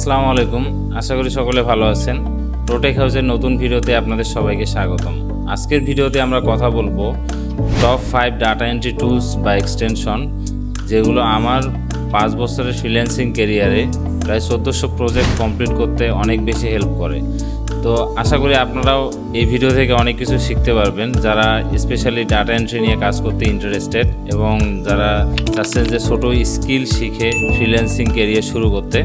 আসসালামু আলাইকুম। আশা করি সকলে ভালো আছেন। প্রোটেক হাউসের নতুন ভিডিওতে আপনাদের সবাইকে স্বাগতম। আজকের ভিডিওতে আমরা কথা বলব top five data entry tools বা এক্সটেনশন যেগুলো আমার পাঁচ বছরের ফ্রিল্যান্সিং কেরিয়ারে প্রায় চোদ্দোশো প্রজেক্ট কমপ্লিট করতে অনেক বেশি হেল্প করে। তো আশা করি আপনারাও এই ভিডিও থেকে অনেক কিছু শিখতে পারবেন। যারা স্পেশালি ডাটা এন্ট্রি নিয়ে কাজ করতে ইন্টারেস্টেড এবং যারা চাচ্ছেন যে ছোটো স্কিল শিখে ফ্রিল্যান্সিং কেরিয়ার শুরু করতে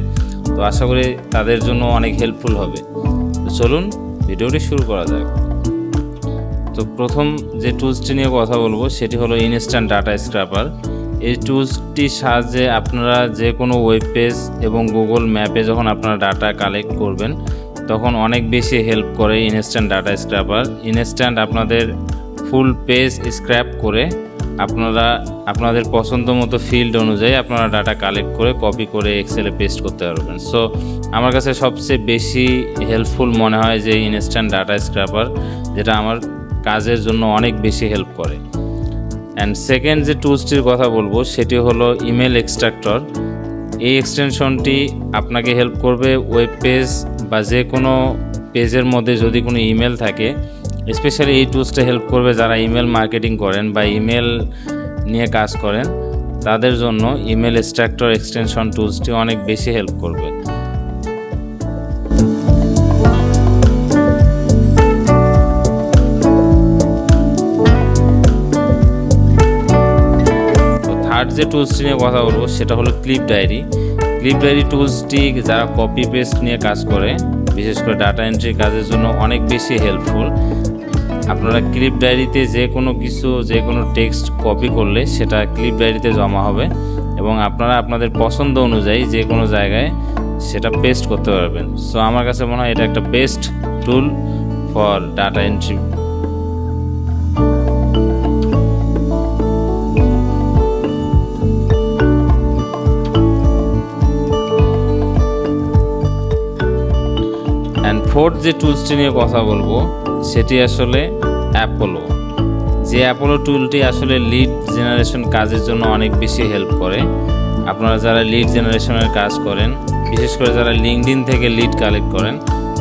তো আশা করি তাদের জন্য অনেক হেল্পফুল হবে। তো চলুন, ভিডিওটি শুরু করা যাক। তো প্রথম যে টুলসটি নিয়ে কথা বলব, সেটি হলো ইনস্ট্যান্ট ডাটা স্ক্র্যাপার এই টুলসটির সাহায্যে আপনারা যে কোনো ওয়েব পেজ এবং গুগল ম্যাপে যখন আপনারা ডাটা কালেক্ট করবেন, তখন অনেক বেশি হেল্প করে ইনস্ট্যান্ট ডাটা স্ক্র্যাপার ইনস্ট্যান্ট আপনাদের ফুল পেজ স্ক্র্যাপ করে আপনারা আপনাদের পছন্দ মতো ফিল্ড অনুযায়ী আপনারা ডাটা কালেক্ট করে কপি করে এক্সেলে পেস্ট করতে পারবেন। সো আমার কাছে সবচেয়ে বেশি হেল্পফুল মনে হয় যে ইনস্ট্যান্ট ডাটা স্ক্র্যাপার যেটা আমার কাজের জন্য অনেক বেশি হেল্প করে। অ্যান্ড সেকেন্ড যে টুলসটির কথা বলব, সেটি হলো ইমেল এক্সট্রাক্টর এই এক্সটেনশনটি আপনাকে হেল্প করবে ওয়েব পেজ বা যে কোনো পেজের মধ্যে যদি কোনো ইমেল থাকে স্পেশালি এই টুলসটা হেল্প করবে যারা ইমেল মার্কেটিং করেন বা ইমেল নিয়ে কাজ করেন, তাদের জন্য ইমেল এক্সট্রাক্টর এক্সটেনশন টুলসটি অনেক বেশি হেল্প করবে। থার্ড যে টুলসটি নিয়ে কথা বলব, সেটা হলো ক্লিপ ডায়েরি ক্লিপ ডায়েরি টুলসটি যারা কপি পেস্ট নিয়ে কাজ করে, বিশেষ করে ডাটা এন্ট্রি কাজের জন্য অনেক বেশি হেল্পফুল আপনারা ক্লিপ ডায়েরিতে যে কোনো কিছু, যে কোনো টেক্সট কপি করলে সেটা ক্লিপ ডায়েরিতে জমা হবে এবং আপনারা আপনাদের পছন্দ অনুযায়ী যে কোনো জায়গায় সেটা পেস্ট করতে পারবেন। সো আমার কাছে মনে হয় এটা একটা best tool for data entry fourth যে টুলসটি নিয়ে কথা বলব সেটি আসলে অ্যাপোলো যে অ্যাপোলো টুলটি আসলে লিড জেনারেশন কাজের জন্য অনেক বেশি হেল্প করে। আপনারা যারা লিড জেনারেশনের কাজ করেন, বিশেষ করে যারা লিঙ্কডিন থেকে লিড কালেক্ট করেন,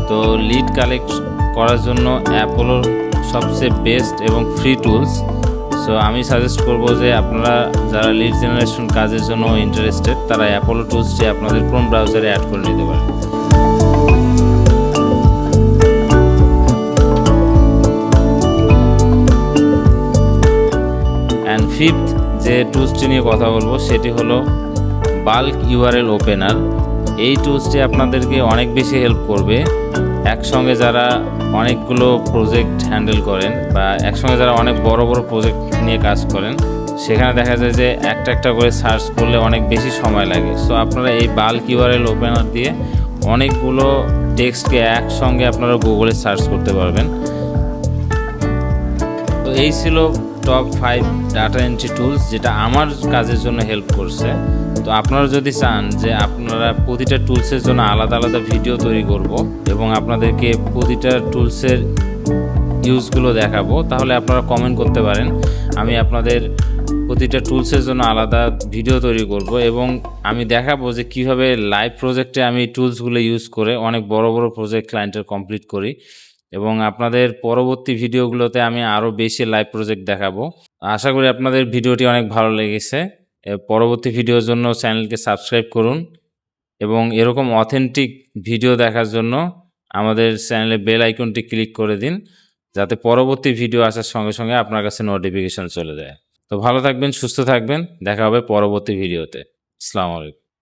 তো লিড কালেক্ট করার জন্য অ্যাপোলোর সবচেয়ে বেস্ট এবং ফ্রি টুলস সো আমি সাজেস্ট করব যে আপনারা যারা লিড জেনারেশন কাজের জন্য ইন্টারেস্টেড তারা অ্যাপোলো টুলসটি আপনাদের ক্রোম ব্রাউজারে অ্যাড করে নিতে পারেন। ফিফথ যে টুলসটি নিয়ে কথা বলব, সেটি হলো বাল্ক ইউআরএল ওপেনার। এই টুলসটি আপনাদেরকে অনেক বেশি হেল্প করবে। একসঙ্গে যারা অনেকগুলো প্রজেক্ট হ্যান্ডেল করেন বা একসঙ্গে যারা অনেক বড় বড় প্রজেক্ট নিয়ে কাজ করেন, সেখানে দেখা যায় যে একটা একটা করে সার্চ করলে অনেক বেশি সময় লাগে। সো আপনারা এই বাল্ক ইউআরএল ওপেনার দিয়ে অনেকগুলো টেক্সটকে একসঙ্গে আপনারা গুগলে সার্চ করতে পারবেন। তো এই ছিল top five data entry tools যেটা আমার কাজের জন্য হেল্প করছে। তো আপনারা যদি চান যে আপনারা প্রতিটা টুলসের জন্য আলাদা আলাদা ভিডিও তৈরি করব এবং আপনাদেরকে প্রতিটা টুলসের ইউজগুলো দেখাবো, তাহলে আপনারা কমেন্ট করতে পারেন। আমি আপনাদের প্রতিটা টুলসের জন্য আলাদা ভিডিও তৈরি করব এবং আমি দেখাবো যে কীভাবে লাইভ প্রজেক্টে আমি টুলসগুলো ইউজ করে অনেক বড় বড় প্রজেক্ট ক্লায়েন্টের কমপ্লিট করি। এবং আপনাদের পরবর্তী ভিডিওগুলোতে আমি আরও বেশি লাইভ প্রজেক্ট দেখাবো। আশা করি আপনাদের ভিডিওটি অনেক ভালো লেগেছে। পরবর্তী ভিডিওর জন্য চ্যানেলকে সাবস্ক্রাইব করুন এবং এরকম অথেন্টিক ভিডিও দেখার জন্য আমাদের চ্যানেলে বেল আইকনটি ক্লিক করে দিন, যাতে পরবর্তী ভিডিও আসার সঙ্গে সঙ্গে আপনার কাছে নোটিফিকেশন চলে যায়। তো ভালো থাকবেন, সুস্থ থাকবেন, দেখা হবে পরবর্তী ভিডিওতে আসসালামু আলাইকুম।